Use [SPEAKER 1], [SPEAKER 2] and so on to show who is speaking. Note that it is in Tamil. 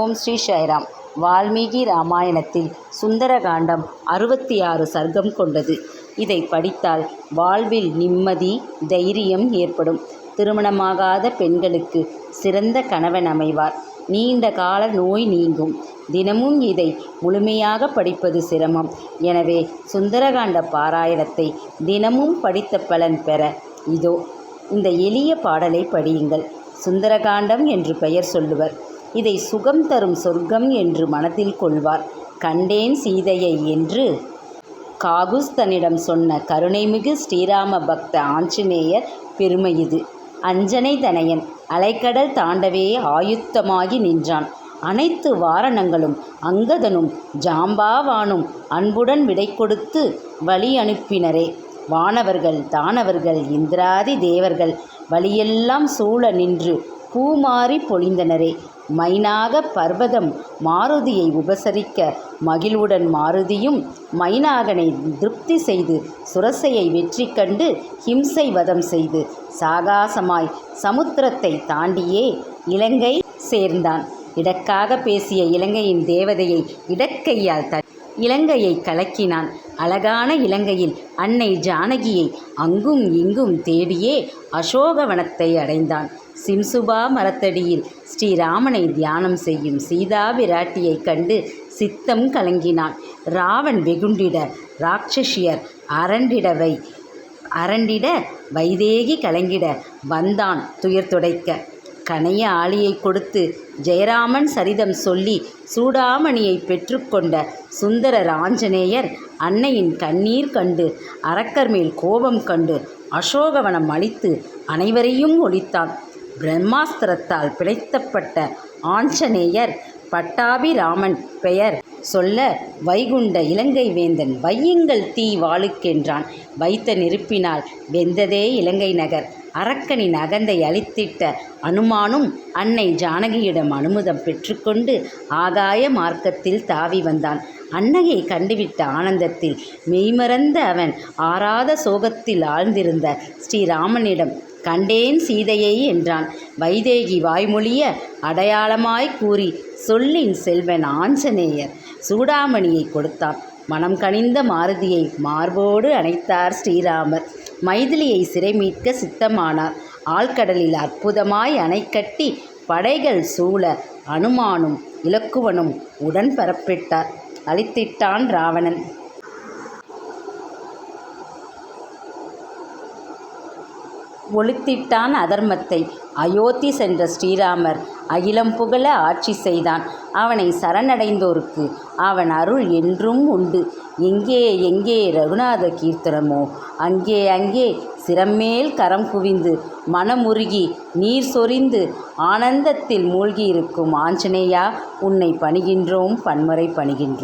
[SPEAKER 1] ஓம் ஸ்ரீ சாய்ராம் வால்மீகி ராமாயணத்தில் சுந்தரகாண்டம் அறுபத்தி ஆறு சர்க்கம் கொண்டது. இதை படித்தால் வாழ்வில் நிம்மதி தைரியம் ஏற்படும். திருமணமாகாத பெண்களுக்கு சிறந்த கணவன் அமைவார். நீண்ட கால நோய் நீங்கும். தினமும் இதை முழுமையாக படிப்பது சிரமம். எனவே சுந்தரகாண்ட பாராயணத்தை தினமும் படித்த பலன் பெற இதோ இந்த எளிய பாடலை படியுங்கள். சுந்தரகாண்டம் என்று பெயர் சொல்லுவர். இதை சுகம் தரும் சொர்க்கம் என்று மனத்தில் கொள்வார். கண்டேன் சீதையை என்று காகுஸ் தன்னிடம் சொன்ன கருணைமிகு ஸ்ரீராம பக்த ஆஞ்சநேயர் பெருமை இது. அஞ்சனை தனையன் அலைக்கடல் தாண்டவே ஆயுத்தமாகி நின்றான். அனைத்து வாரணங்களும் அங்கதனும் ஜாம்பாவானும் அன்புடன் விடை கொடுத்து வழி அனுப்பினரே. வானவர்கள் தானவர்கள் இந்திராதி தேவர்கள் வழியெல்லாம் சூழ நின்று பூமாறி பொழிந்தனரே. மைனாக பர்வதம் மாருதியை உபசரிக்க மகிழ்வுடன் மாருதியும் மைனாகனை திருப்தி செய்து சுரசையை வெற்றி கண்டு ஹிம்சை வதம் செய்து சாகாசமாய் சமுத்திரத்தை தாண்டியே இலங்கை சேர்ந்தான். இடக்காக பேசிய இலங்கையின் தேவதையை இடக்கையால் த இலங்கையை கலக்கினான். அழகான இலங்கையில் அன்னை ஜானகியை அங்கும் இங்கும் தேடியே அசோகவனத்தை அடைந்தான். சிம்சுபா மரத்தடியில் ஸ்ரீராமனை தியானம் செய்யும் சீதா விராட்டியைக் கண்டு சித்தம் கலங்கினான். ராவன் வெகுண்டிட ராட்சசியர் அரண்டிடவை அரண்டிட வைதேகி கலங்கிட வந்தான் துயர் துடைக்க. கனைய ஆளியை கொடுத்து ஜெயராமன் சரிதம் சொல்லி சூடாமணியை பெற்றுக்கொண்ட சுந்தரர் ஆஞ்சநேயர் அன்னையின் கண்ணீர் கண்டு அரக்கர் மேல் கோபம் கண்டு அசோகவனம் அழித்து அனைவரையும் ஒழித்தான். பிரம்மாஸ்திரத்தால் பிழைத்தப்பட்ட ஆஞ்சநேயர் பட்டாபிராமன் பெயர் சொல்ல வைகுண்ட இலங்கை வேந்தன் வையுங்கள் தீ வாளுக்கென்றான். வைத்த நெருப்பினால் வெந்ததே இலங்கை நகர். அரக்கனின் அகந்தை அழித்திட்ட அனுமானும் அன்னை ஜானகியிடம் அனுமதம் பெற்றுக்கொண்டு ஆகாய மார்க்கத்தில் தாவி வந்தான். அன்னையை கண்டுவிட்ட ஆனந்தத்தில் மெய்மறந்த அவன் ஆறாத சோகத்தில் ஆழ்ந்திருந்த ஸ்ரீராமனிடம் கண்டேன் சீதையை என்றான். வைதேகி வாய்மொழிய அடையாளமாய் கூறி சொல்லின் செல்வன் ஆஞ்சநேயர். சூடாமணியை கொடுத்தான். மனம் கனிந்த மாருதியை மார்போடு அணைத்தார் ஸ்ரீராமர். மைதிலியை சிறை மீட்க சித்தமானார். ஆழ்கடலில் அற்புதமாய் அணை கட்டி படைகள் சூழ அனுமானும் இலக்குவனும் உடன் பரப்பிட்டார் அழித்திட்டான் ராவணன். ஒழித்திட்டான் அதர்மத்தை. அயோத்தி சென்ற ஸ்ரீராமர் அகிலம் புகழ ஆட்சி செய்தான். அவனை சரணடைந்தோருக்கு அவன் அருள் என்றும் உண்டு. எங்கே எங்கே ரகுநாத கீர்த்தனமோ அங்கே அங்கே சிரமேல் கரம் குவிந்து மனமுருகி நீர் சொரிந்து ஆனந்தத்தில் மூழ்கியிருக்கும் ஆஞ்சநேயா உன்னை பணிகின்றோம் பன்முறை பணிகின்றோம்.